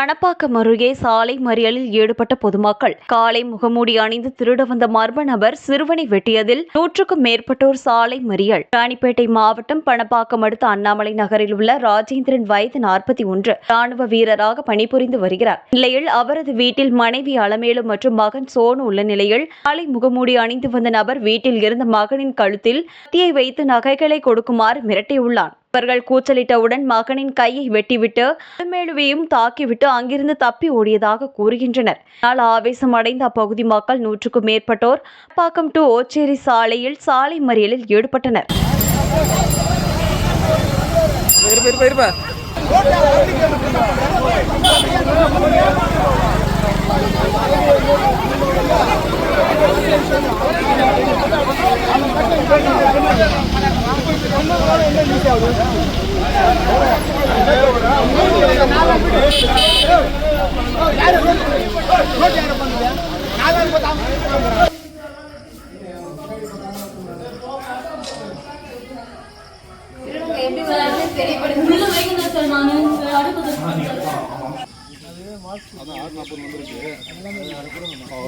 பணப்பாக்கம் அருகே சாலை மறியலில் ஈடுபட்ட பொதுமக்கள். காலை முகமூடி அணிந்து திருட வந்த மர்ம நபர் சிறுவனை வெட்டியதில் நூற்றுக்கும் மேற்பட்டோர் சாலை மறியல். ராணிப்பேட்டை மாவட்டம் பணப்பாக்கம் அடுத்த அண்ணாமலை நகரில் உள்ள ராஜேந்திரன் வயது நாற்பத்தி ஒன்று. ராணுவ வீரராக பணிபுரிந்து வருகிறார். நிலையில் அவரது வீட்டில் மனைவி அலமேலு மற்றும் மகன் சோனு உள்ள நிலையில் காலை முகமூடி அணிந்து வந்த நபர் வீட்டில் இருந்த மகனின் கழுத்தில் கத்தியை வைத்து நகைகளை கொடுக்குமாறு மிரட்டியுள்ளான். அவர்கள் கூச்சலிட்டவுடன் மகனின் கையை வெட்டிவிட்டு மேலுவையும் தாக்கிவிட்டு அங்கிருந்து தப்பி ஓடியதாக கூறுகின்றனர். ஆனால் ஆவேசம் அடைந்த அப்பகுதி மக்கள் நூற்றுக்கும் மேற்பட்டோர் பாக்கம் டு ஓச்சேரி சாலையில் சாலை மறியலில் ஈடுபட்டனர். இருப்பா இருப்பா.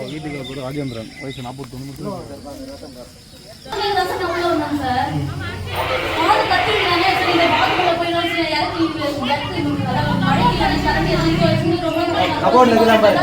வீட்டுக்கு பேர் ராஜேந்திரன் வயசு நாற்பத்தொன்று అకౌంట్ నెంబర్